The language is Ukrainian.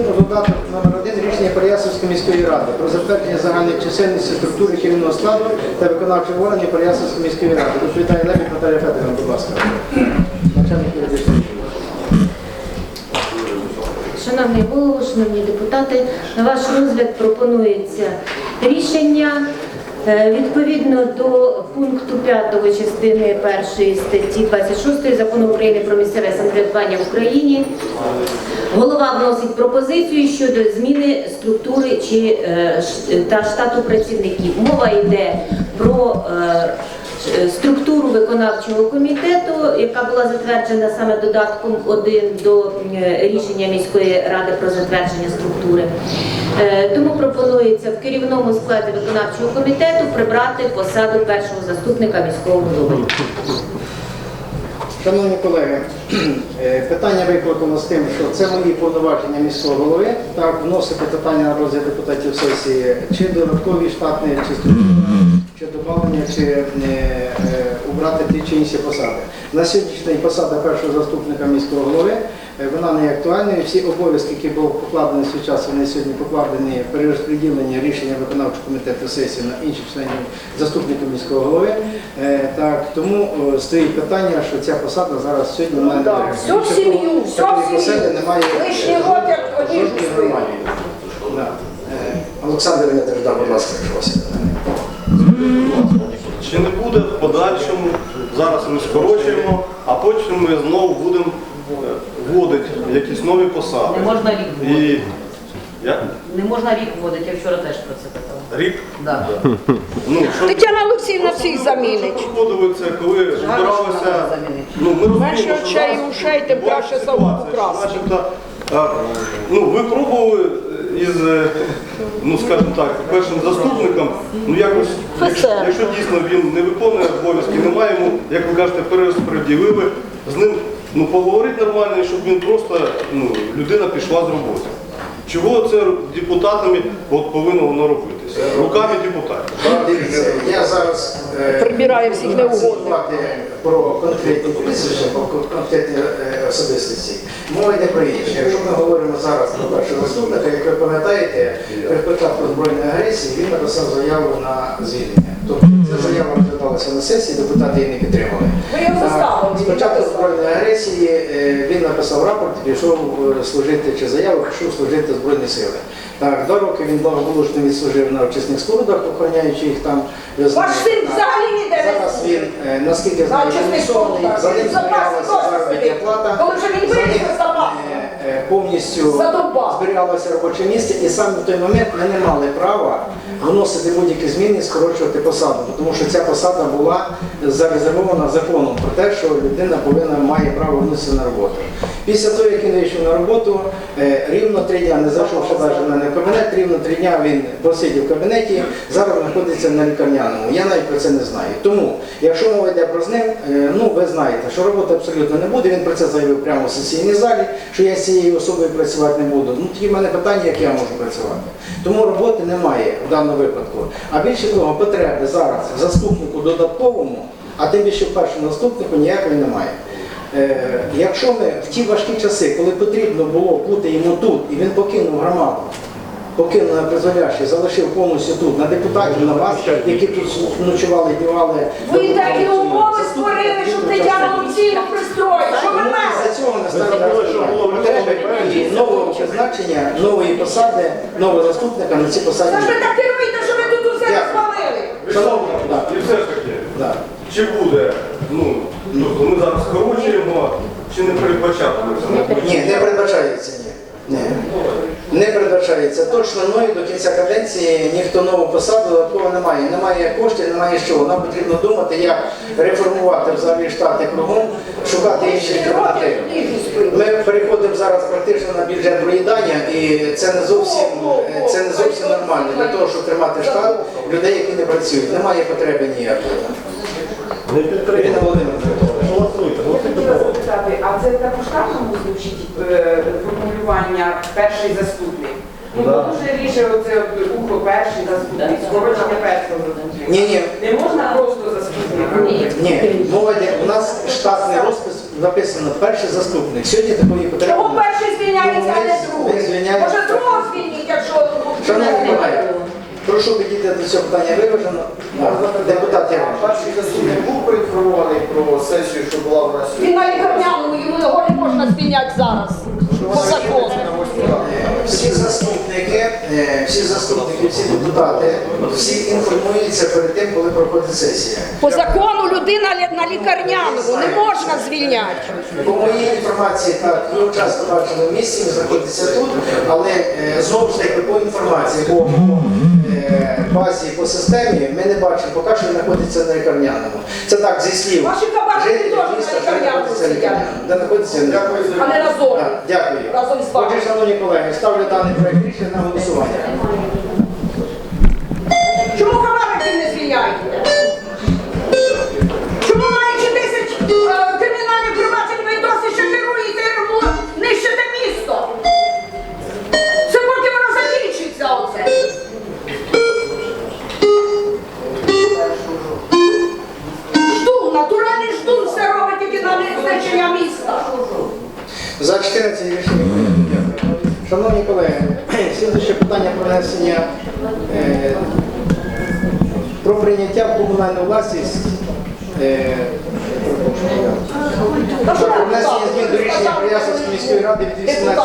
Додаток номер 1 рішення Переяславської міської ради про затвердження загальної чисельності структури керівного складу та виконавчого органів Переяславської міської ради. Вітаю Лебідь Наталія Федорівна, будь ласка. Шановний голово, шановні депутати, на ваш розгляд пропонується рішення відповідно до пункту 5 частини 1 статті 26 Закону України про місцеве самоврядування в Україні. Голова вносить пропозицію щодо зміни структури чи е, та штату працівників. Мова йде про е, Е, структуру виконавчого комітету, яка була затверджена саме додатком 1 до е, рішення міської ради про затвердження структури. Е, Тому пропонується в керівному складі виконавчого комітету прибрати посаду першого заступника міського голови. Шановні колеги, е, питання викликано з тим, що це мої повноваження міського голови, так, вносити питання на розгляд депутатів сесії, чи додаткові штатні, чи структурні, чи додавання, чи е, е, убрати ті чи інші посади. На сьогоднішній день посада першого заступника міського голови, е, вона не актуальна, і всі обов'язки, які були покладені в свій час, вони сьогодні покладені перерозподілення рішення виконавчого комітету сесії на інших членів заступників міського голови. Е, Так, тому е, стоїть питання, що ця посада зараз сьогодні має да, всю Більше сім'ю, того, всю такої сім'ю. немає Лишній е, год, як одні. Е, Олександр да, будь ласка, прошу. Чи не буде в подальшому, зараз ми скорочуємо, а потім ми знову будемо е, вводити якісь нові посади. Не можна рік вводити. І як? Не можна рік вводити, я вчора теж про це питала. Рік? Да. Ну, що Тетяна Олексіївна всіх замінить. входили це, коли збиралися. Ну, ми розуміємо, Менше що очей зараз і ушей, тим краще ситуація, самому що красти. начебто, е, Ну, ви пробували із, е, ну скажімо так, першим заступником, ну якось, якщо, якщо дійсно він не виконує обов'язки, немає йому, як ви кажете, перерозподілили, з ним ну, поговорити нормально, щоб він просто, ну, людина пішла з роботи. Чого це депутатами от повинно воно робитися? Руками депутатів. Дивіться, я зараз е, Прибираю всіх неугодних. про конкретні прізвища, про конкретні е, особистості. Мова йде про інше. Якщо ми говоримо зараз про першого заступника, як ви пам'ятаєте, ПК про збройну агресію він написав заяву на звільнення. Тобто ця заява розглядалася на сесії, депутати її не підтримали. Його заставили, Спочатку збройної агресії е, він написав рапорт, пішов е, служити чи заяву, пішов служити Збройні сили. Так, два роки він благополучно відслужив на очисних спорудах, охороняючи їх там. Ваш син взагалі ніде не Зараз він, е, наскільки На знаю, очисних за ним кошти заробітня плата. Коли вже він за е, повністю зберігалося робоче місце, і саме в той момент ми не мали права вносити будь-які зміни і скорочувати посаду, тому що ця посада була зарезервована законом про те, що людина повинна має право вносити на роботу. Після того, як він вийшов на роботу, е, рівно три дня, не зайшовши навіть мене кабінет, рівно три дня він просидів в кабінеті, зараз знаходиться на лікарняному. Я навіть про це не знаю. Тому, якщо мова йде про з е, ну ви знаєте, що роботи абсолютно не буде. Він про це заявив прямо в сесійній залі, що я з цією особою працювати не буду. Ну тоді в мене питання, як я можу працювати. Тому роботи немає даному випадку. А більше того, потреби зараз заступнику додатковому, а тим більше першому заступнику ніякої немає. Е, якщо ми в ті важкі часи, коли потрібно було бути йому тут, і він покинув громаду, покинув на призволяще, залишив повністю тут, на депутатів, на вас, які тут ночували, дівали. Ви такі умови створили, щоб Тетяна Олексіївна пристроїть. Що ви? За цього настане потреби нового призначення, нової посади, нового заступника на ці посади. Це ж ви так керуєте, що ви тут усе Дякую. розвалили. Шановні, І все ж таки, чи буде, ну, тобто ми зараз скорочуємо, чи не передбачатиметься? Ні, не передбачається, ні. Не передбачається. Точно мною до кінця каденції ніхто нову посаду додатково немає. Немає коштів, немає що. Нам потрібно думати, як реформувати взагалі штати кругом, шукати інші альтернативи. Ми переходимо зараз практично на бюджет проїдання, і це не зовсім це не зовсім нормально для того, щоб тримати штат людей, які не працюють. Немає потреби ніякої. Я хотіла запитати, а це так у звучить е, формулювання перший заступник? Ну, дуже ріже оце ухо перший заступник, скорочення першого. Ні, ні, Не можна просто заступника? Ні. Ні, мова йде, у нас штатний розпис написано перший заступник. Сьогодні такої потреби. Немає. перший звільняється, а не другий? Може другого звільніть, якщо Шановні колеги, прошу підійти до цього питання виважено. Депутат Ярош. Перший заступник був проінформований про сесію, що була в нас він на лікарняному, йому його не можна звільняти зараз. По закону. Всі заступники, е, всі заступники, всі депутати, всі інформуються перед тим, коли проходить сесія. По закону людина на лікарняному не можна звільняти. По моїй інформації, так, його часто бачили в місті, він знаходиться тут, але е, знову ж таки по інформації, по е, базі, по системі, ми не бачимо, поки що знаходиться на лікарняному. Це так, зі слів. Ваші жителів теж на лікарняному сидять. Де знаходиться він? А не разом. Так, Дякую. Разом з вами. Отже, шановні колеги, ставлю даний проект рішення на голосування. Слідуюче питання про внесення е, про прийняття в комунальну власність. Е, про внесення змін до рішення? Приясовської міської ради від 18